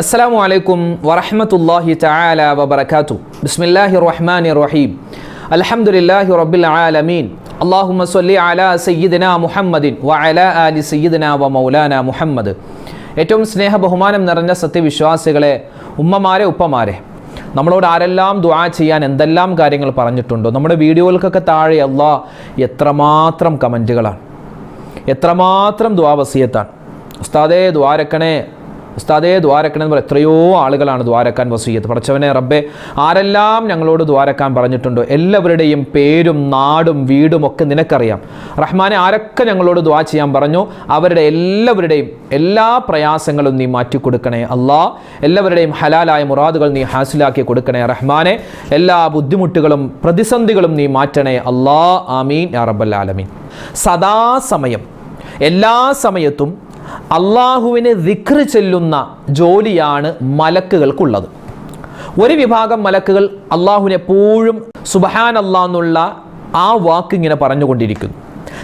അസ്സാം വലൈക്കും വറഹമത്തല്ലാഹി തആല വബർക്കാത്തു ബിസ്മില്ലാഹി റഹ്മാൻ റഹീം അലഹമുല്ലാഹി റബ്ബിൽ ആലമീൻ. അള്ളാഹു സല്ലി അല സയ്യിദിന മുഹമ്മദിൻ വ അല അലി സയ്യിദിന വ മൗലാന മുഹമ്മദ്. ഏറ്റവും സ്നേഹ ബഹുമാനം നിറഞ്ഞ സത്യവിശ്വാസികളെ ഉമ്മമാരെ ഉപ്പമാരെ നമ്മളോട് ആരെല്ലാം ദുആ ചെയ്യാൻ എന്തെല്ലാം കാര്യങ്ങൾ പറഞ്ഞിട്ടുണ്ടോ നമ്മുടെ വീഡിയോകൾക്കൊക്കെ താഴെ അള്ളാഹ് എത്രമാത്രം കമന്റുകളാണ്. എത്രമാത്രം ദുആ വസീയത്താണ്. ഉസ്താദേ ദ്വാരക്കണേ ഉസ്താദേ ദ്വാരക്കൻ എന്ന് എത്രയോ ആളുകളാണ് ദ്വാരക്കാൻ വസീയത്ത്. പഠിച്ചവനെ റബ്ബെ ആരെല്ലാം ഞങ്ങളോട് ദ്വാരക്കാൻ പറഞ്ഞിട്ടുണ്ടോ? എല്ലാവരുടെയും പേരും നാടും വീടും ഒക്കെ നിനക്കറിയാം. റഹ്മാനെ ആരൊക്കെ ഞങ്ങളോട് ദ്വാ ചെയ്യാൻ പറഞ്ഞു? അവരുടെ എല്ലാവരുടെയും എല്ലാ പ്രയാസങ്ങളും നീ മാറ്റി കൊടുക്കണേ അള്ളാ എല്ലാവരുടെയും ഹലാലായ മുറാദുകൾ നീ ഹാസിലാക്കി കൊടുക്കണേ റഹ്മാനെ. എല്ലാ ബുദ്ധിമുട്ടുകളും പ്രതിസന്ധികളും നീ മാറ്റണേ അള്ളാ ആമീൻ. റബ്ബൽ ആലമീൻ. സദാസമയം എല്ലാ സമയത്തും അള്ളാഹുവിന് ദിക്ർ ചെല്ലുന്ന ജോലിയാണ് മലക്കുകൾക്കുള്ളത്. ഒരു വിഭാഗം മലക്കുകൾ അള്ളാഹുവിനെപ്പോഴും സുബഹാൻ അള്ളാന്നുള്ള ആ വാക്ക് ഇങ്ങനെ പറഞ്ഞുകൊണ്ടിരിക്കുന്നു.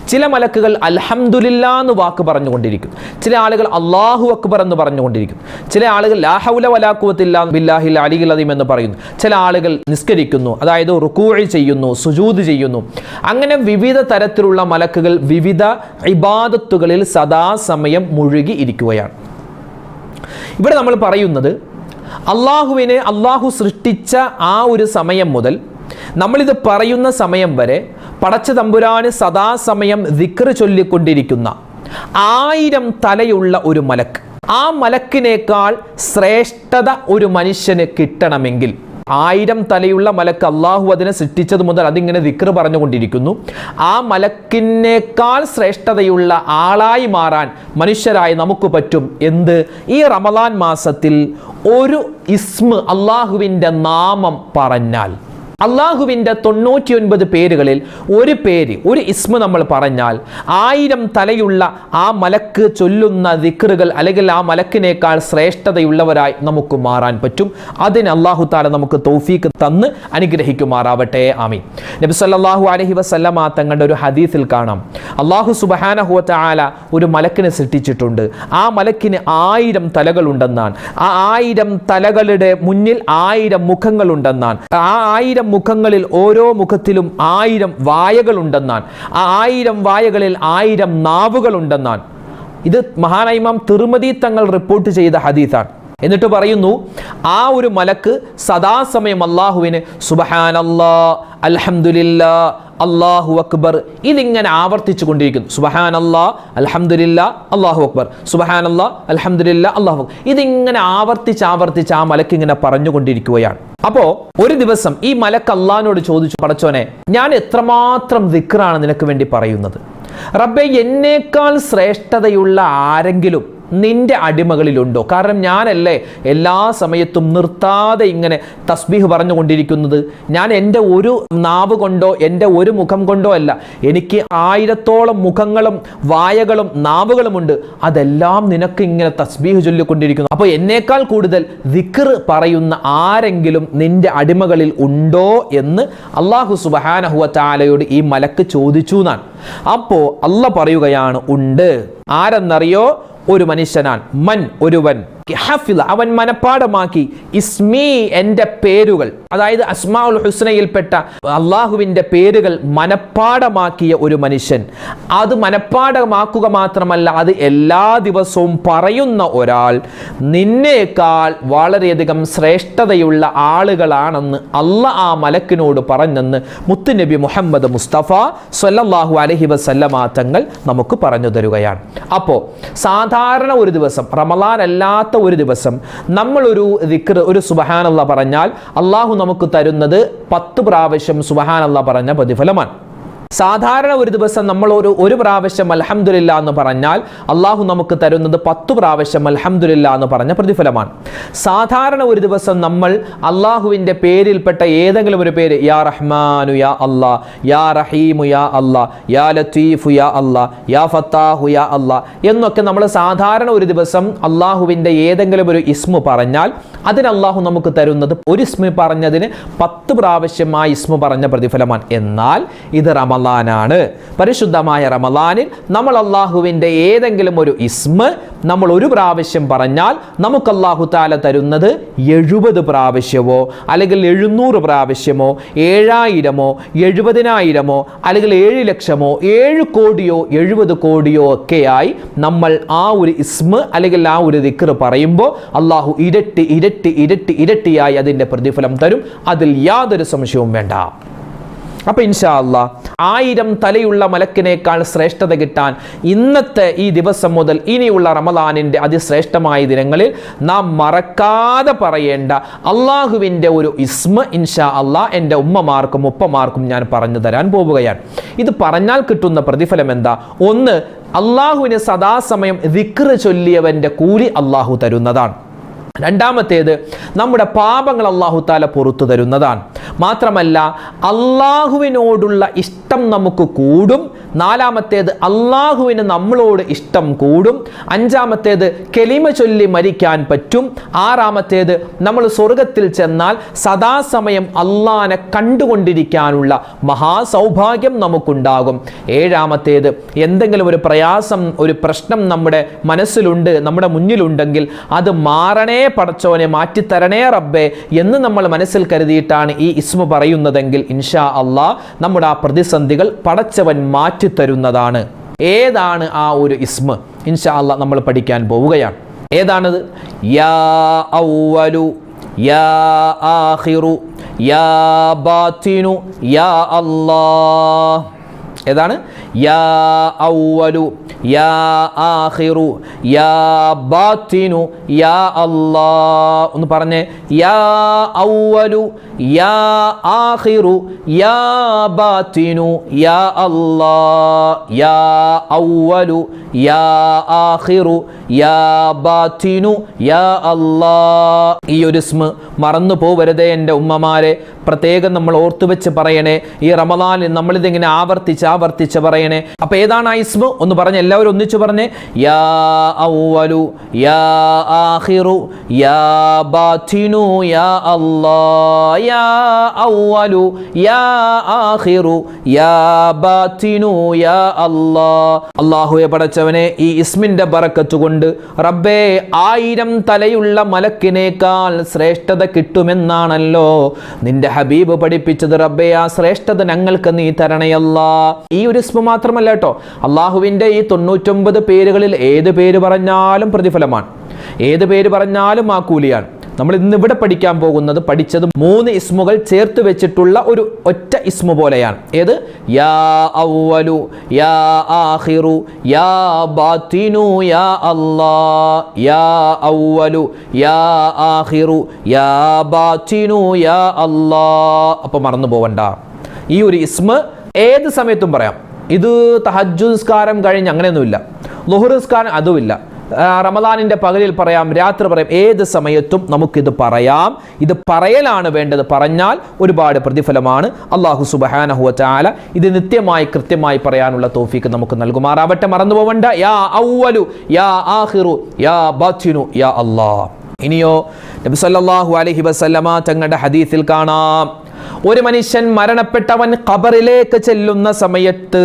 ചില മലക്കുകൾ അൽഹംദുലില്ല എന്ന് വാക്ക് പറഞ്ഞുകൊണ്ടിരിക്കും. ചില ആളുകൾ അള്ളാഹു അക്ബർ എന്ന് പറഞ്ഞുകൊണ്ടിരിക്കും. ചില ആളുകൾ ലാഹൗല വലാക്കുവത്തില്ല ബില്ലാഹിൽ അലിഗിൽ അദീം എന്ന് പറയുന്നു. ചില ആളുകൾ നിസ്കരിക്കുന്നു അതായത് റുക്കൂഴി ചെയ്യുന്നു സുജൂദ് ചെയ്യുന്നു. അങ്ങനെ വിവിധ തരത്തിലുള്ള മലക്കുകൾ വിവിധ ഇബാദത്തുകളിൽ സദാസമയം മുഴുകി ഇരിക്കുകയാണ്. ഇവിടെ നമ്മൾ പറയുന്നത് അള്ളാഹുവിനെ അള്ളാഹു സൃഷ്ടിച്ച ആ ഒരു സമയം മുതൽ നമ്മളിത് പറയുന്ന സമയം വരെ പടച്ച തമ്പുരാന് സദാസമയം ദിക്ർ ചൊല്ലിക്കൊണ്ടിരിക്കുന്ന ആയിരം തലയുള്ള ഒരു മലക്ക്. ആ മലക്കിനേക്കാൾ ശ്രേഷ്ഠത ഒരു മനുഷ്യന് കിട്ടണമെങ്കിൽ ആയിരം തലയുള്ള മലക്ക് അള്ളാഹു അതിനെ സൃഷ്ടിച്ചത് മുതൽ അതിങ്ങനെ ദിക്ർ പറഞ്ഞുകൊണ്ടിരിക്കുന്നു. ആ മലക്കിനേക്കാൾ ശ്രേഷ്ഠതയുള്ള ആളായി മാറാൻ മനുഷ്യരായി നമുക്ക് പറ്റും എന്ത്? ഈ റമദാൻ മാസത്തിൽ ഒരു ഇസ്മ അള്ളാഹുവിന്റെ നാമം പറഞ്ഞാൽ. അള്ളാഹുവിന്റെ തൊണ്ണൂറ്റി ഒൻപത് പേരുകളിൽ ഒരു പേര് ഒരു ഇസ്മ നമ്മൾ പറഞ്ഞാൽ ആയിരം തലയുള്ള ആ മലക്ക് ചൊല്ലുന്ന ദിക്റുകൾ അല്ലെങ്കിൽ ആ മലക്കിനേക്കാൾ ശ്രേഷ്ഠതയുള്ളവരായി നമുക്ക് മാറാൻ പറ്റും. അതിന് അള്ളാഹു താല നമുക്ക് തൗഫീക്ക് തന്ന് അനുഗ്രഹിക്കുമാറാവട്ടെ. ആമി നബി സല്ലല്ലാഹു അലൈഹി വസല്ലമ തങ്ങളുടെ ഒരു ഹദീസിൽ കാണാം. അള്ളാഹു സുബഹാനഹു ആല ഒരു മലക്കിനെ സൃഷ്ടിച്ചിട്ടുണ്ട്. ആ മലക്കിന് ആയിരം തലകളുണ്ടെന്നാണ്. ആ ആയിരം തലകളുടെ മുന്നിൽ ആയിരം മുഖങ്ങളുണ്ടെന്നാണ്. ആ ആയിരം മുഖങ്ങളിൽ ഓരോ മുഖത്തിലും ആയിരം വായകളുണ്ടെന്നാണ്. ആ ആയിരം വായകളിൽ ആയിരം നാവുകളുണ്ടെന്നാണ്. ഇത് മഹാനൈമാം തിരുമതി തങ്ങൾ റിപ്പോർട്ട് ചെയ്ത ഹദീസാണ്. എന്നിട്ട് പറയുന്നു ആ ഒരു മലക്ക് സദാസമയം അള്ളാഹുവിന് സുബഹാനല്ലാ അൽഹംദുലില്ലാ അള്ളാഹു അക്ബർ ഇതിങ്ങനെ ആവർത്തിച്ചു കൊണ്ടിരിക്കുന്നു. സുബഹാൻ അല്ലാ അൽഹംദുലില്ല അള്ളാഹു അക്ബർ. സുബഹാൻ അല്ലാ അൽഹംദുലില്ല അള്ളാഹു ഇതിങ്ങനെ ആവർത്തിച്ച് ആവർത്തിച്ച് ആ മലക്ക് ഇങ്ങനെ പറഞ്ഞുകൊണ്ടിരിക്കുകയാണ്. അപ്പോ ഒരു ദിവസം ഈ മലക്ക് അള്ളഹാനോട് ചോദിച്ചു പടച്ചോനെ ഞാൻ എത്രമാത്രം ദിക്റാണ് നിനക്ക് വേണ്ടി പറയുന്നത്? റബ്ബെ എന്നേക്കാൾ ശ്രേഷ്ഠതയുള്ള ആരെങ്കിലും നിന്റെ അടിമകളിലുണ്ടോ? കാരണം ഞാനല്ലേ എല്ലാ സമയത്തും നിർത്താതെ ഇങ്ങനെ തസ്ബീഹ് പറഞ്ഞുകൊണ്ടിരിക്കുന്നത്? ഞാൻ എന്റെ ഒരു നാവ് കൊണ്ടോ എന്റെ ഒരു മുഖം കൊണ്ടോ അല്ല. എനിക്ക് ആയിരത്തോളം മുഖങ്ങളും വായകളും നാവുകളുമുണ്ട് അതെല്ലാം നിനക്ക് ഇങ്ങനെ തസ്ബീഹ് ചൊല്ലിക്കൊണ്ടിരിക്കുന്നു. അപ്പോൾ എന്നേക്കാൾ കൂടുതൽ ദിക്ർ പറയുന്ന ആരെങ്കിലും നിന്റെ അടിമകളിൽ ഉണ്ടോ എന്ന് അള്ളാഹു സുബഹാനഹുവ ചാലയോട് ഈ മലക്ക് ചോദിച്ചു എന്നാണ്. അപ്പോൾ അല്ല പറയുകയാണ് ഉണ്ട്. ആരെന്നറിയോ? ഒരു മനുഷ്യനാൻ മൻ ഒരുവൻ. ഹഫില അവൻ മനപ്പാടമാക്കി ഇസ്മി എന്റെ പേരുകൾ. അതായത് അസ്മാഉൽ ഹുസ്നയിൽപ്പെട്ട അള്ളാഹുവിന്റെ പേരുകൾ മനപ്പാടമാക്കിയ ഒരു മനുഷ്യൻ. അത് മനപ്പാടമാക്കുക മാത്രമല്ല അത് എല്ലാ ദിവസവും പറയുന്ന ഒരാൾ. നിന്നേക്കാൾ വളരെയധികം ശ്രേഷ്ഠതയുള്ള ആളുകളാണെന്ന് അല്ല ആ മലക്കിനോട് പറഞ്ഞെന്ന് മുത്തുനബി മുഹമ്മദ് മുസ്തഫ സല്ലല്ലാഹു അലഹി വസല്ലമ തങ്ങൾ നമുക്ക് പറഞ്ഞു തരുകയാണ്. അപ്പോൾ സാധാരണ ഒരു ദിവസം റമലാൻ അല്ലാത്ത ഒരു ദിവസം നമ്മളൊരു ദിക്ർ ഒരു സുബഹാനല്ല പറഞ്ഞാൽ അള്ളാഹു നമുക്ക് തരുന്നത് പത്ത് പ്രാവശ്യം സുബഹാനല്ല പറഞ്ഞ പ്രതിഫലമാണ്. സാധാരണ ഒരു ദിവസം നമ്മൾ ഒരു ഒരു പ്രാവശ്യം അലഹമുല്ല എന്ന് പറഞ്ഞാൽ അള്ളാഹു നമുക്ക് തരുന്നത് പത്ത് പ്രാവശ്യം അലഹമുല്ല എന്ന് പറഞ്ഞ പ്രതിഫലമാണ്. സാധാരണ ഒരു ദിവസം നമ്മൾ അള്ളാഹുവിന്റെ പേരിൽപ്പെട്ട ഏതെങ്കിലും ഒരു പേര് യാ റഹ്മാനു യാ അല്ലാ യാ റഹീമു യാ അല്ലാ യാ ലത്തീഫു യാ അല്ലാ യാ ഫത്താഹു യാ അല്ലാ എന്നൊക്കെ നമ്മൾ സാധാരണ ഒരു ദിവസം അള്ളാഹുവിന്റെ ഏതെങ്കിലും ഒരു ഇസ്മു പറഞ്ഞാൽ അതിന് അള്ളാഹു നമുക്ക് തരുന്നത് ഒരു ഇസ്മ പറഞ്ഞതിന് പത്ത് പ്രാവശ്യം ആ ഇസ്മ പറഞ്ഞ പ്രതിഫലമാണ്. എന്നാൽ ഇത് റമലാനാണ് പരിശുദ്ധമായ റമലാനിൽ നമ്മൾ അള്ളാഹുവിന്റെ ഏതെങ്കിലും ഒരു ഇസ്മ നമ്മൾ ഒരു പ്രാവശ്യം പറഞ്ഞാൽ നമുക്ക് അള്ളാഹു താല തരുന്നത് എഴുപത് പ്രാവശ്യമോ അല്ലെങ്കിൽ എഴുന്നൂറ് പ്രാവശ്യമോ ഏഴായിരമോ എഴുപതിനായിരമോ അല്ലെങ്കിൽ ഏഴ് ലക്ഷമോ ഏഴ് കോടിയോ എഴുപത് കോടിയോ ഒക്കെയായി നമ്മൾ ആ ഒരു ഇസ്മ അല്ലെങ്കിൽ ആ ഒരു ദിക്കർ പറയുമ്പോൾ അള്ളാഹു ഇരട്ടി ഇരട്ടി ഇരട്ടി ഇരട്ടി ഇരട്ടിയായി അതിന്റെ പ്രതിഫലം തരും. അതിൽ യാതൊരു സംശയവും വേണ്ട. അപ്പൊ ഇൻഷാല്ല ആയിരം തലയുള്ള മലക്കിനേക്കാൾ ശ്രേഷ്ഠത കിട്ടാൻ ഇന്നത്തെ ഈ ദിവസം മുതൽ ഇനിയുള്ള റമദാനിന്റെ അതിശ്രേഷ്ഠമായ ദിനങ്ങളിൽ നാം മറക്കാതെ പറയേണ്ട അള്ളാഹുവിന്റെ ഒരു ഇസ്മ ഇൻഷാ അള്ളാ എന്റെ ഉമ്മമാർക്കും ഉപ്പമാർക്കും ഞാൻ പറഞ്ഞു തരാൻ പോവുകയാണ്. ഇത് പറഞ്ഞാൽ കിട്ടുന്ന പ്രതിഫലം എന്താ? ഒന്ന് അള്ളാഹുവിന് സദാസമയം വിക്റ് ചൊല്ലിയവന്റെ കൂലി അള്ളാഹു തരുന്നതാണ്. രണ്ടാമത്തേത് നമ്മുടെ പാപങ്ങൾ അള്ളാഹു താല പുറത്തു തരുന്നതാണ്. മാത്രമല്ല അള്ളാഹുവിനോടുള്ള ഇഷ്ടം നമുക്ക് കൂടും. നാലാമത്തേത് അള്ളാഹുവിന് നമ്മളോട് ഇഷ്ടം കൂടും. അഞ്ചാമത്തേത് കെലിമ ചൊല്ലി മരിക്കാൻ പറ്റും. ആറാമത്തേത് നമ്മൾ സ്വർഗത്തിൽ ചെന്നാൽ സദാസമയം അള്ളാനെ കണ്ടുകൊണ്ടിരിക്കാനുള്ള മഹാസൗഭാഗ്യം നമുക്കുണ്ടാകും. ഏഴാമത്തേത് എന്തെങ്കിലും ഒരു പ്രയാസം ഒരു പ്രശ്നം നമ്മുടെ മനസ്സിലുണ്ട് നമ്മുടെ മുന്നിലുണ്ടെങ്കിൽ അത് മാറണേ പടച്ചോനെ മാറ്റിത്തരണേ റബ്ബേ എന്ന് നമ്മൾ മനസ്സിൽ കരുതിയിട്ടാണ് ഈ ഇസ്മു പറയുന്നതെങ്കിൽ ഇൻഷാ അള്ളാ നമ്മുടെ ആ പ്രതിസന്ധികൾ പടച്ചവൻ മാറ്റിത്തരുന്നതാണ്. ഏതാണ് ആ ഒരു ഇസ്മ? ഇൻഷാ അള്ളാ നമ്മൾ പഠിക്കാൻ പോവുകയാണ്. ഏതാണത്? യാ ഔവലു യാ ആഹിറു യാ യാ ഏതാണ്? യാ ഔവലു യാ ആഖിറു യാ ബാത്തിനു യാ الله ഒന്ന് പറഞ്ഞേ യാ ഔവലു യാ ആഖിറു യാ ബാത്തിനു യാ അല്ലാ യാ ഔവലു യാ ആഖിറു യാ ബാത്തിനു ഈ ഒരു സ്മ മറന്നു പോവരുതേ എന്റെ ഉമ്മമാരെ. പ്രത്യേകം നമ്മൾ ഓർത്തുവെച്ച് പറയണേ. ഈ റമദാനിൽ നമ്മളിതിങ്ങനെ ആവർത്തിച്ച് ആവർത്തിച്ച് പറയണേ. അപ്പൊ ഏതാണ് ആ ഇസ്മ? ഒന്ന് പറഞ്ഞ് എല്ലാവരും ഒന്നിച്ചു പറഞ്ഞേ യാ ഔവലു യാ യാ യാ യാ ഔവലു യാ യാ യാ പടച്ചവനെ ഈ ഇസ്മിന്റെ ബറക്കത്ത് കൊണ്ട് റബ്ബേ ആയിരം തലയുള്ള മലക്കിനേക്കാൾ ശ്രേഷ്ഠത കിട്ടുമെന്നാണല്ലോ നിന്റെ ഹബീബ് പഠിപ്പിച്ചത്. റബ്ബേ ആ ശ്രേഷ്ഠത ഞങ്ങൾക്ക് നീ തരണയല്ല. ഈ ഒരു ഇസ്മ മാത്രമല്ല കേട്ടോ. അള്ളാഹുവിന്റെ ഈ തൊണ്ണൂറ്റൊമ്പത് പേരുകളിൽ ഏത് പേര് പറഞ്ഞാലും പ്രതിഫലമാണ്. ഏത് പേര് പറഞ്ഞാലും ആ കൂലിയാണ് നമ്മൾ ഇന്ന് ഇവിടെ പഠിക്കാൻ പോകുന്നത് പഠിച്ചത് മൂന്ന് ഇസ്മുകൾ ചേർത്ത് വെച്ചിട്ടുള്ള ഒരു ഒറ്റ ഇസ്മു പോലെയാണ്. ഏത്? യാ യാ ആഹിറു യാ യാ യാ യാ ആഹിറു യാ ബാത്തിനു യാ അല്ലാ അപ്പോൾ മറന്നു പോവണ്ട. ഈ ഒരു ഇസ്മ ഏത് സമയത്തും പറയാം. ഇത് തഹജ്ജു നിസ്കാരം കഴിഞ്ഞ് അങ്ങനെയൊന്നുമില്ല. ലുഹുർ നിസ്കാരം അതുമില്ല. റമദാനിന്റെ പകലിൽ പറയാം രാത്രി പറയാം ഏത് സമയത്തും നമുക്കിത് പറയാം. ഇത് പറയലാണ് വേണ്ടത് പറഞ്ഞാൽ ഒരുപാട് പ്രതിഫലമാണ്. അള്ളാഹു സുബഹാനഹുവ ചാല ഇത് നിത്യമായി കൃത്യമായി പറയാനുള്ള തോഫീക്ക് നമുക്ക് നൽകുമാറാവട്ടെ. മറന്നു പോവണ്ട. യാ ഔവലു യാ ആഹിറു യാ ബാത്തിനു യാ അള്ളാഹ് ഇനിയോ നബി സല്ലല്ലാഹു അലൈഹി വസല്ലമ തങ്ങളുടെ ഹദീസിൽ കാണാം. ഒരു മനുഷ്യൻ മരണപ്പെട്ടവൻ ഖബറിലേക്ക് ചെല്ലുന്ന സമയത്ത്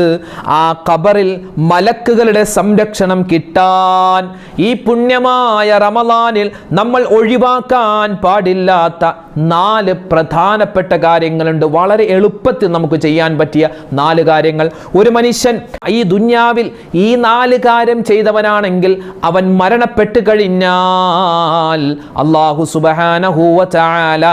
ആ ഖബറിൽ മലക്കുകളുടെ സംരക്ഷണം കിട്ടാൻ ഈ പുണ്യമായ റമദാനിൽ നമ്മൾ ഒഴിവാക്കാൻ പാടില്ലാത്ത നാല് പ്രധാനപ്പെട്ട കാര്യങ്ങളുണ്ട്. വളരെ എളുപ്പത്തിൽ നമുക്ക് ചെയ്യാൻ പറ്റിയ നാല് കാര്യങ്ങൾ. ഒരു മനുഷ്യൻ ഈ ദുന്യാവിൽ ഈ നാല് കാര്യം ചെയ്തവനാണെങ്കിൽ അവൻ മരണപ്പെട്ട് കഴിഞ്ഞാൽ അള്ളാഹു സുബഹാനഹൂവ ചാല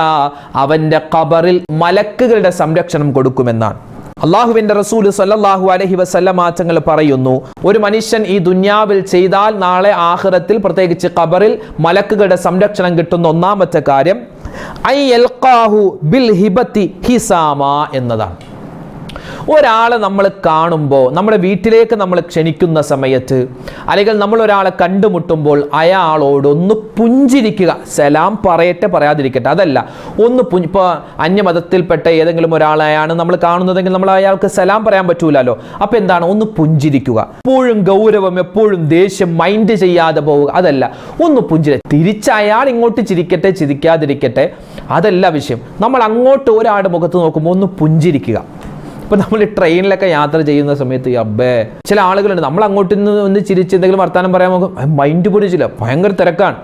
അവന്റെ ഖബറിൽ മലക്കുകളുടെ സംരക്ഷണം കൊടുക്കുമെന്നാണ്. അള്ളാഹുവിന്റെ റസൂൽ സല്ലാഹു അലഹി വസ്ല്ല തങ്ങൾ പറയുന്നു ഒരു മനുഷ്യൻ ഈ ദുന്യാവിൽ ചെയ്താൽ നാളെ ആഹ്റത്തിൽ പ്രത്യേകിച്ച് ഖബറിൽ മലക്കുകളുടെ സംരക്ഷണം കിട്ടുന്ന ഒന്നാമത്തെ കാര്യം ഐ യൽഖാഹു ബിൽ ഹിബത്തി ഹിസാമ എന്നതാണ്. ഒരാളെ നമ്മൾ കാണുമ്പോൾ നമ്മുടെ വീട്ടിലേക്ക് നമ്മൾ ക്ഷണിക്കുന്ന സമയത്ത് അല്ലെങ്കിൽ നമ്മൾ ഒരാളെ കണ്ടുമുട്ടുമ്പോൾ അയാളോട് ഒന്ന് പുഞ്ചിരിക്കുക. സലാം പറയട്ടെ പറയാതിരിക്കട്ടെ. അതല്ല ഒന്ന് പുഞ്ച് ഇപ്പോൾ അന്യമതത്തിൽപ്പെട്ട ഏതെങ്കിലും ഒരാളെയാണ് നമ്മൾ കാണുന്നതെങ്കിൽ നമ്മൾ അയാൾക്ക് സലാം പറയാൻ പറ്റൂലല്ലോ അപ്പോൾ എന്താണ്? ഒന്ന് പുഞ്ചിരിക്കുക. എപ്പോഴും ഗൗരവം എപ്പോഴും ദേഷ്യം മൈൻഡ് ചെയ്യാതെ പോവുക. അതല്ല ഒന്ന് പുഞ്ചിരി. തിരിച്ച് അയാൾ ഇങ്ങോട്ട് ചിരിക്കട്ടെ ചിരിക്കാതിരിക്കട്ടെ. അതല്ല വിഷയം. നമ്മൾ അങ്ങോട്ട് ഒരാളുടെ മുഖത്ത് നോക്കുമ്പോൾ ഒന്ന് പുഞ്ചിരിക്കുക. ഇപ്പൊ നമ്മൾ ട്രെയിനിലൊക്കെ യാത്ര ചെയ്യുന്ന സമയത്ത് അബ്ബേ ചില ആളുകളുണ്ട്. നമ്മൾ അങ്ങോട്ട് നിന്ന് ഒന്ന് ചിരിച്ച് എന്തെങ്കിലും വർത്താനം പറയാൻ നോക്കും മൈൻഡ് പൊടിച്ചില്ല ഭയങ്കര തിരക്കാണ്.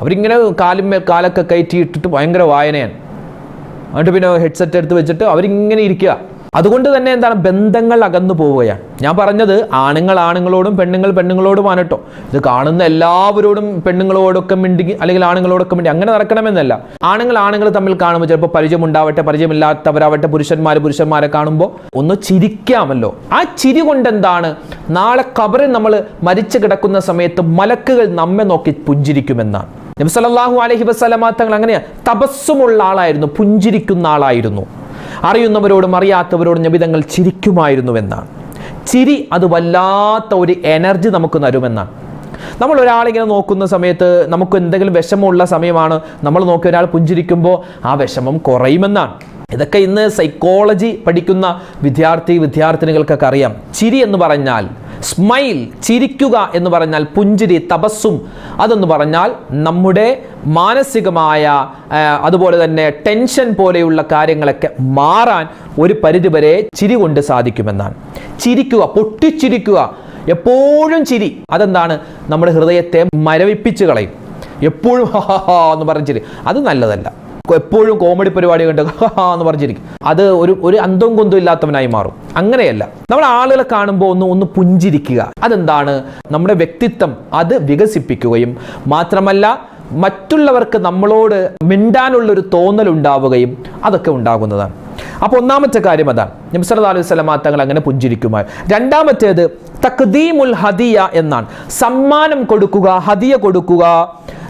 അവരിങ്ങനെ കാലിന്മേൽ കാലൊക്കെ കയറ്റി ഇട്ടിട്ട് ഭയങ്കര വായനയാണ്. എന്നിട്ട് പിന്നെ ഹെഡ്സെറ്റ് എടുത്ത് വെച്ചിട്ട് അവരിങ്ങനെ ഇരിക്കുക. അതുകൊണ്ട് തന്നെ എന്താണ് ബന്ധങ്ങൾ അകന്നു പോവുകയാണ്. ഞാൻ പറഞ്ഞത് ആണുങ്ങൾ ആണുങ്ങളോടും പെണ്ണുങ്ങൾ പെണ്ണുങ്ങളോടുമാണ് കേട്ടോ ഇത് കാണുന്ന എല്ലാവരോടും പെണ്ണുങ്ങളോടൊക്കെ മിണ്ടി അല്ലെങ്കിൽ ആണുങ്ങളോടൊക്കെ മിണ്ടി അങ്ങനെ നടക്കണമെന്നല്ല. ആണുങ്ങൾ ആണുങ്ങൾ തമ്മിൽ കാണുമ്പോൾ ചിലപ്പോൾ പരിചയമുണ്ടാവട്ടെ പരിചയമില്ലാത്തവരാവട്ടെ പുരുഷന്മാർ പുരുഷന്മാരെ കാണുമ്പോൾ ഒന്ന് ചിരിക്കാമല്ലോ. ആ ചിരി കൊണ്ട് എന്താണ് നാളെ കബറിൽ നമ്മൾ മരിച്ചു കിടക്കുന്ന സമയത്ത് മലക്കുകൾ നമ്മെ നോക്കി പുഞ്ചിരിക്കുമെന്നാണ്. സല്ലല്ലാഹു അലൈഹി വസല്ലമ തങ്ങൾ അങ്ങനെയാണ് തപസ്സുമുള്ള ആളായിരുന്നു പുഞ്ചിരിക്കുന്ന ആളായിരുന്നു. അറിയുന്നവരോടും അറിയാത്തവരോടും നബിതങ്ങൾ ചിരിക്കുമായിരുന്നുവെന്നാണ്. ചിരി അത് വല്ലാത്ത ഒരു എനർജി നമുക്ക് തരുമെന്നാണ്. നമ്മൾ ഒരാളിങ്ങനെ നോക്കുന്ന സമയത്ത് നമുക്ക് എന്തെങ്കിലും വിഷമമുള്ള സമയമാണ്. നമ്മൾ നോക്കി ഒരാൾ പുഞ്ചിരിക്കുമ്പോൾ ആ വിഷമം കുറയുമെന്നാണ്. ഇതൊക്കെ ഇന്ന് സൈക്കോളജി പഠിക്കുന്ന വിദ്യാർത്ഥി വിദ്യാർത്ഥിനികൾക്കൊക്കെ അറിയാം. ചിരി എന്ന് പറഞ്ഞാൽ സ്മൈൽ ചിരിക്കുക എന്ന് പറഞ്ഞാൽ പുഞ്ചിരി തപസ്സും അതെന്ന് പറഞ്ഞാൽ നമ്മുടെ മാനസികമായ അതുപോലെ തന്നെ ടെൻഷൻ പോലെയുള്ള കാര്യങ്ങളൊക്കെ മാറാൻ ഒരു പരിധിവരെ ചിരി കൊണ്ട് സാധിക്കുമെന്നാണ്. ചിരിക്കുക പൊട്ടിച്ചിരിക്കുക എപ്പോഴും ചിരി. അതെന്താണ്? നമ്മുടെ ഹൃദയത്തെ മരവിപ്പിച്ച് കളയും. എപ്പോഴും എന്ന് പറഞ്ഞ് ചിരി. അത് നല്ലതല്ല. എപ്പോഴും കോമഡി പരിപാടി കണ്ട് എന്ന് പറഞ്ഞിരിക്കും. അത് ഒരു ഒരു അന്തവും കൊന്തും ഇല്ലാത്തവനായി മാറും. അങ്ങനെയല്ല. നമ്മൾ ആളുകളെ കാണുമ്പോൾ ഒന്ന് ഒന്ന് പുഞ്ചിരിക്കുക. അതെന്താണ്? നമ്മുടെ വ്യക്തിത്വം അത് വികസിപ്പിക്കുകയും മാത്രമല്ല മറ്റുള്ളവർക്ക് നമ്മളോട് മിണ്ടാനുള്ള ഒരു തോന്നൽ ഉണ്ടാവുകയും അതൊക്കെ ഉണ്ടാകുന്നതാണ്. അപ്പോൾ ഒന്നാമത്തെ കാര്യം അതാണ്. നിംസറത് അലൈഹി വസല്ലമ തങ്ങൾ അങ്ങനെ പുഞ്ചിരിക്കുമായി രണ്ടാമത്തേത് തക്ദീമുൽ ഹദിയ എന്നാണ്. സമ്മാനം കൊടുക്കുക ഹദിയ കൊടുക്കുക.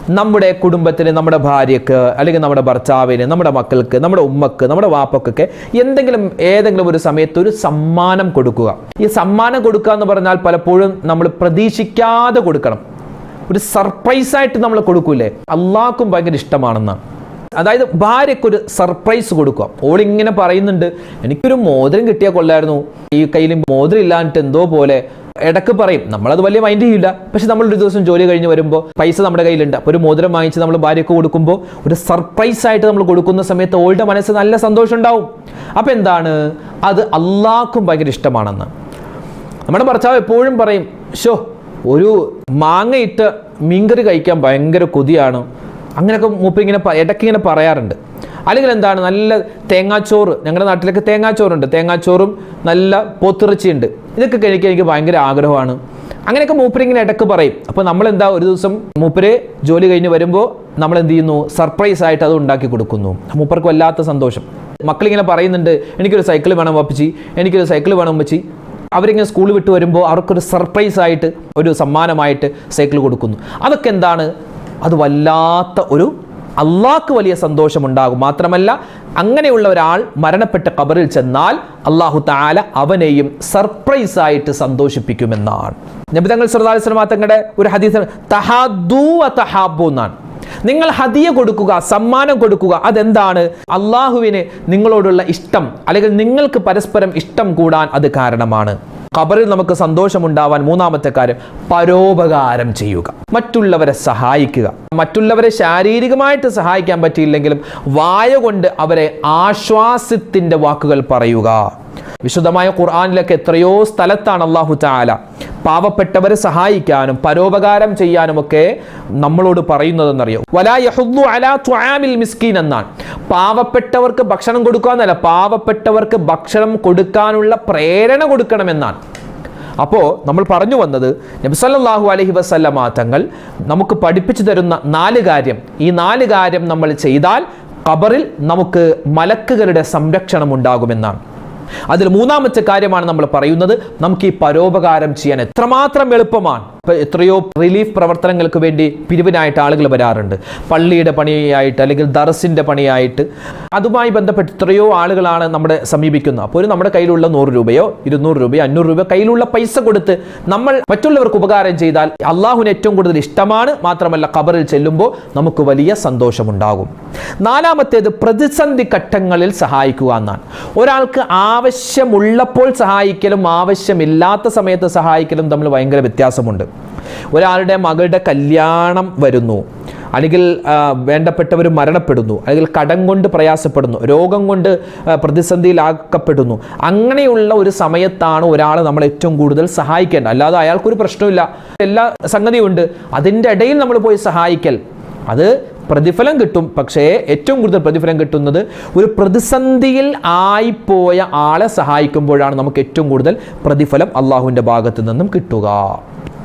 നമ്മുടെ കുടുംബത്തിന് നമ്മുടെ ഭാര്യക്ക് അല്ലെങ്കിൽ നമ്മുടെ ഭർത്താവിന് നമ്മുടെ മക്കൾക്ക് നമ്മുടെ ഉമ്മക്ക് നമ്മുടെ വാപ്പക്കൊക്കെ എന്തെങ്കിലും ഏതെങ്കിലും ഒരു സമയത്ത് ഒരു സമ്മാനം കൊടുക്കുക. ഈ സമ്മാനം കൊടുക്കുക എന്ന് പറഞ്ഞാൽ പലപ്പോഴും നമ്മൾ പ്രതീക്ഷിക്കാതെ കൊടുക്കണം. ഒരു സർപ്രൈസ് ആയിട്ട് നമ്മൾ കൊടുക്കൂലേ? അള്ളാഹ്ക്കും ഭയങ്കര ഇഷ്ടമാണെന്നാണ്. അതായത് ഭാര്യയ്ക്കൊരു സർപ്രൈസ് കൊടുക്കുക. ഓളിങ്ങനെ പറയുന്നുണ്ട് എനിക്കൊരു മോതിരം കിട്ടിയാൽ കൊള്ളായിരുന്നു. ഈ കയ്യിൽ മോതിരം ഇല്ലാഞ്ഞിട്ട് എന്തോ പോലെ ഇടയ്ക്ക് പറയും നമ്മളത് വലിയ മൈൻഡ് ചെയ്യില്ല പക്ഷെ നമ്മൾ ഒരു ദിവസം ജോലി കഴിഞ്ഞ് വരുമ്പോൾ പൈസ നമ്മുടെ കയ്യിലുണ്ട്. അപ്പോൾ ഒരു മോതിരം വാങ്ങിച്ച് നമ്മൾ ഭാര്യയ്ക്ക് കൊടുക്കുമ്പോൾ ഒരു സർപ്രൈസ് ആയിട്ട് നമ്മൾ കൊടുക്കുന്ന സമയത്ത് ഓളുടെ മനസ്സ് നല്ല സന്തോഷം ഉണ്ടാവും. അപ്പോൾ എന്താണ്? അത് അള്ളാഹ്ക്കും ഭയങ്കര ഇഷ്ടമാണെന്ന്. നമ്മുടെ ഭർത്താവ് എപ്പോഴും പറയും ഷോ ഒരു മാങ്ങയിട്ട് മീൻകറി കഴിക്കാൻ ഭയങ്കര കൊതിയാണ്. അങ്ങനെയൊക്കെ മൂപ്പ ഇങ്ങനെ ഇടയ്ക്കിങ്ങനെ പറയാറുണ്ട്. അല്ലെങ്കിൽ എന്താണ്? നല്ല തേങ്ങാച്ചോറ്. ഞങ്ങളുടെ നാട്ടിലൊക്കെ തേങ്ങാച്ചോറുണ്ട്. തേങ്ങാച്ചോറും നല്ല പോത്തിറച്ചിയുണ്ട്. ഇതൊക്കെ കഴിക്കാൻ എനിക്ക് ഭയങ്കര ആഗ്രഹമാണ്. അങ്ങനെയൊക്കെ മൂപ്പരിങ്ങനെ ഇടയ്ക്ക് പറയും. അപ്പോൾ നമ്മൾ എന്താ ഒരു ദിവസം മൂപ്പര് ജോലി കഴിഞ്ഞ് വരുമ്പോൾ നമ്മൾ എന്ത് ചെയ്യുന്നു സർപ്രൈസ് ആയിട്ട് അത് ഉണ്ടാക്കി കൊടുക്കുന്നു. മൂപ്പർക്ക് വല്ലാത്ത സന്തോഷം. മക്കളിങ്ങനെ പറയുന്നുണ്ട് എനിക്കൊരു സൈക്കിൾ വേണം വപ്പിച്ചി. എനിക്കൊരു സൈക്കിൾ വേണം വെച്ചി അവരിങ്ങനെ സ്കൂൾ വിട്ട് വരുമ്പോൾ അവർക്കൊരു സർപ്രൈസ് ആയിട്ട് ഒരു സമ്മാനമായിട്ട് സൈക്കിൾ കൊടുക്കുന്നു. അതൊക്കെ എന്താണ്? അത് വല്ലാത്ത ഒരു അള്ളാഹ്ക്ക് വലിയ സന്തോഷമുണ്ടാകും. മാത്രമല്ല അങ്ങനെയുള്ള ഒരാൾ മരണപ്പെട്ട കബറിൽ ചെന്നാൽ അള്ളാഹു താല അവനെയും സർപ്രൈസ് ആയിട്ട് സന്തോഷിപ്പിക്കുമെന്നാണ്. നബിതങ്ങൾ സർദാലിസ്ലമാ തങ്ങളുടെ ഒരു ഹദീസ് തഹാദൂ എന്നാണ്. നിങ്ങൾ ഹദിയ കൊടുക്കുക സമ്മാനം കൊടുക്കുക അതെന്താണ്? അള്ളാഹുവിന് നിങ്ങളോടുള്ള ഇഷ്ടം അല്ലെങ്കിൽ നിങ്ങൾക്ക് പരസ്പരം ഇഷ്ടം കൂടാൻ അത് കാരണമാണ്. ഖബറിൽ നമുക്ക് സന്തോഷമുണ്ടാവാൻ മൂന്നാമത്തെ കാര്യം പരോപകാരം ചെയ്യുക. മറ്റുള്ളവരെ സഹായിക്കുക. മറ്റുള്ളവരെ ശാരീരികമായിട്ട് സഹായിക്കാൻ പറ്റിയില്ലെങ്കിലും വായ കൊണ്ട് അവരെ ആശ്വാസത്തിന്റെ വാക്കുകൾ പറയുക. വിശുദ്ധമായ ഖുർആാനിലൊക്കെ എത്രയോ സ്ഥലത്താണ് അള്ളാഹു താല പാവപ്പെട്ടവരെ സഹായിക്കാനും പരോപകാരം ചെയ്യാനുമൊക്കെ നമ്മളോട് പറയുന്നതെന്നറിയോ? വലാ അലാ മിസ്കീൻ എന്നാണ്. പാവപ്പെട്ടവർക്ക് ഭക്ഷണം കൊടുക്കുക എന്നല്ല പാവപ്പെട്ടവർക്ക് ഭക്ഷണം കൊടുക്കാനുള്ള പ്രേരണ കൊടുക്കണമെന്നാണ് അപ്പോൾ നമ്മൾ പറഞ്ഞു വന്നത് നബിസല്ലാഹു അലഹി വസല്ലമ തങ്ങൾ നമുക്ക് പഠിപ്പിച്ചു തരുന്ന നാല് കാര്യം. ഈ നാല് കാര്യം നമ്മൾ ചെയ്താൽ ഖബറിൽ നമുക്ക് മലക്കുകളുടെ സംരക്ഷണം ഉണ്ടാകുമെന്നാണ്. അതിൽ മൂന്നാമത്തെ കാര്യമാണ് നമ്മൾ പറയുന്നത്. നമുക്ക് ഈ പരോപകാരം ചെയ്യാൻ എത്രമാത്രം എളുപ്പമാണ്. എത്രയോ റിലീഫ് പ്രവർത്തനങ്ങൾക്ക് വേണ്ടി പിരിവിനായിട്ട് ആളുകൾ വരാറുണ്ട്. പള്ളിയുടെ പണിയായിട്ട് അല്ലെങ്കിൽ ദർസിന്റെ പണിയായിട്ട്. അതുമായി ബന്ധപ്പെട്ട് എത്രയോ ആളുകളാണ് നമ്മുടെ സമീപിക്കുന്നത്. അപ്പോൾ ഒരു നമ്മുടെ കയ്യിലുള്ള നൂറ് രൂപയോ ഇരുന്നൂറ് രൂപയോ അഞ്ഞൂറ് രൂപയോ കയ്യിലുള്ള പൈസ കൊടുത്ത് നമ്മൾ മറ്റുള്ളവർക്ക് ഉപകാരം ചെയ്താൽ അള്ളാഹുവിന് ഏറ്റവും കൂടുതൽ ഇഷ്ടമാണ്. മാത്രമല്ല ഖബറിൽ ചെല്ലുമ്പോൾ നമുക്ക് വലിയ സന്തോഷമുണ്ടാകും. നാലാമത്തേത് പ്രതിസന്ധി ഘട്ടങ്ങളിൽ സഹായിക്കുക എന്നാണ്. ഒരാൾക്ക് ആവശ്യമുള്ളപ്പോൾ സഹായിക്കലും ആവശ്യമില്ലാത്ത സമയത്ത് സഹായിക്കലും തമ്മിൽ ഭയങ്കര വ്യത്യാസമുണ്ട്. ഒരാളുടെ മകളുടെ കല്യാണം വരുന്നു. അല്ലെങ്കിൽ വേണ്ടപ്പെട്ടവർ മരണപ്പെടുന്നു. അല്ലെങ്കിൽ കടം കൊണ്ട് പ്രയാസപ്പെടുന്നു. രോഗം കൊണ്ട് പ്രതിസന്ധിയിലാക്കപ്പെടുന്നു. അങ്ങനെയുള്ള ഒരു സമയത്താണ് ഒരാൾ നമ്മൾ ഏറ്റവും കൂടുതൽ സഹായിക്കേണ്ടത്. അല്ലാതെ അയാൾക്കൊരു പ്രശ്നമില്ല എല്ലാ സംഗതിയുണ്ട് അതിന്റെ ഇടയിൽ നമ്മൾ പോയി സഹായിക്കൽ. അത് പ്രതിഫലം കിട്ടും. പക്ഷേ ഏറ്റവും കൂടുതൽ പ്രതിഫലം കിട്ടുന്നത് ഒരു പ്രതിസന്ധിയിൽ ആയിപ്പോയ ആളെ സഹായിക്കുമ്പോഴാണ് നമുക്ക് ഏറ്റവും കൂടുതൽ പ്രതിഫലം അള്ളാഹുവിന്റെ ഭാഗത്തു നിന്നും കിട്ടുക.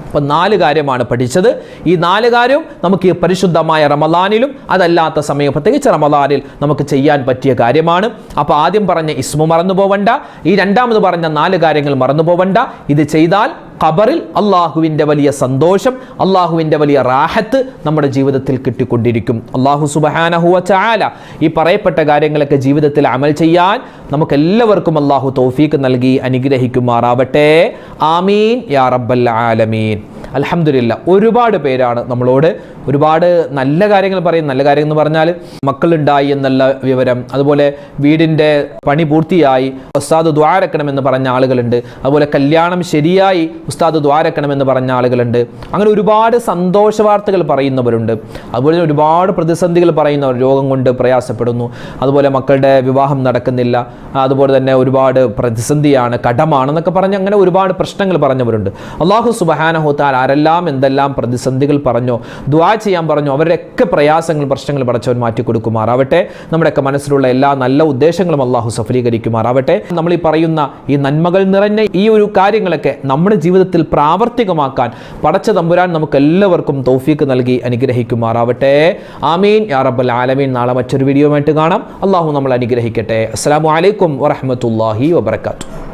അപ്പം നാല് കാര്യമാണ് പഠിച്ചത്. ഈ നാല് കാര്യം നമുക്ക് ഈ പരിശുദ്ധമായ റമദാനിലും അതല്ലാത്ത സമയം പ്രത്യേകിച്ച് റമദാനിൽ നമുക്ക് ചെയ്യാൻ പറ്റിയ കാര്യമാണ്. അപ്പോൾ ആദ്യം പറഞ്ഞ ഇസ്മു മറന്നു പോവണ്ട ഈ രണ്ടാമത് പറഞ്ഞ നാല് കാര്യങ്ങൾ മറന്നു പോവണ്ട ഇത് ചെയ്താൽ ഖബറിൽ അള്ളാഹുവിന്റെ വലിയ സന്തോഷം അള്ളാഹുവിന്റെ വലിയ റാഹത്ത് നമ്മുടെ ജീവിതത്തിൽ കിട്ടിക്കൊണ്ടിരിക്കും. അള്ളാഹു സുബഹാനഹുവ ചാല ഈ പറയപ്പെട്ട കാര്യങ്ങളൊക്കെ ജീവിതത്തിൽ അമൽ ചെയ്യാൻ നമുക്കെല്ലാവർക്കും അള്ളാഹു തൗഫീക്ക് നൽകി അനുഗ്രഹിക്കുമാറാവട്ടെ. ആമീൻ. യാ റബ്ബൽ ആലമീൻ. അൽഹംദുലില്ല ഒരുപാട് പേരാണ് നമ്മളോട് ഒരുപാട് നല്ല കാര്യങ്ങൾ പറയും. നല്ല കാര്യം എന്ന് പറഞ്ഞാൽ മക്കളുണ്ടായി എന്നുള്ള വിവരം അതുപോലെ വീടിന്റെ പണി പൂർത്തിയായി ഉസ്താദ് ദ്വാരക്കണമെന്ന് പറഞ്ഞ ആളുകളുണ്ട് അതുപോലെ കല്യാണം ശരിയായി ഉസ്താദ് ദ്വാരക്കണമെന്ന് പറഞ്ഞ ആളുകളുണ്ട്. അങ്ങനെ ഒരുപാട് സന്തോഷ വാർത്തകൾ പറയുന്നവരുണ്ട്. അതുപോലെ ഒരുപാട് പ്രതിസന്ധികൾ പറയുന്നവർ രോഗം കൊണ്ട് പ്രയാസപ്പെടുന്നു. അതുപോലെ മക്കളുടെ വിവാഹം നടക്കുന്നില്ല. അതുപോലെ തന്നെ ഒരുപാട് പ്രതിസന്ധിയാണ് കടമാണെന്നൊക്കെ പറഞ്ഞ് അങ്ങനെ ഒരുപാട് പ്രശ്നങ്ങൾ പറഞ്ഞവരുണ്ട്. അള്ളാഹു സുബഹാനഹുത്താൽ ആരെല്ലാം എന്തെല്ലാം പ്രതിസന്ധികൾ പറഞ്ഞോ ദ്വാ ചെയ്യാൻ പറഞ്ഞോ അവരുടെയൊക്കെ പ്രയാസങ്ങൾ പ്രശ്നങ്ങൾ പടച്ചവൻ മാറ്റി കൊടുക്കുമാറാവട്ടെ. നമ്മുടെയൊക്കെ മനസ്സിലുള്ള എല്ലാ നല്ല ഉദ്ദേശങ്ങളും അള്ളാഹു സഫലീകരിക്കുമാറാവട്ടെ. നമ്മൾ ഈ പറയുന്ന ഈ നന്മകൾ നിറഞ്ഞ ഈ ഒരു കാര്യങ്ങളൊക്കെ നമ്മുടെ ജീവിതത്തിൽ പ്രാവർത്തികമാക്കാൻ പടച്ച തമ്പുരാൻ നമുക്ക് എല്ലാവർക്കും തൗഫീക്ക് നൽകി അനുഗ്രഹിക്കുമാറാവട്ടെ. ആമീൻ. യാ റബ്ബൽ ആലമീൻ. നാളെ മറ്റൊരു വീഡിയോ ആയിട്ട് കാണാം. അള്ളാഹു നമ്മൾ അനുഗ്രഹിക്കട്ടെ. അസ്സാം വലൈക്കും വറഹമത്തല്ലാഹി വബർക്കാത്തു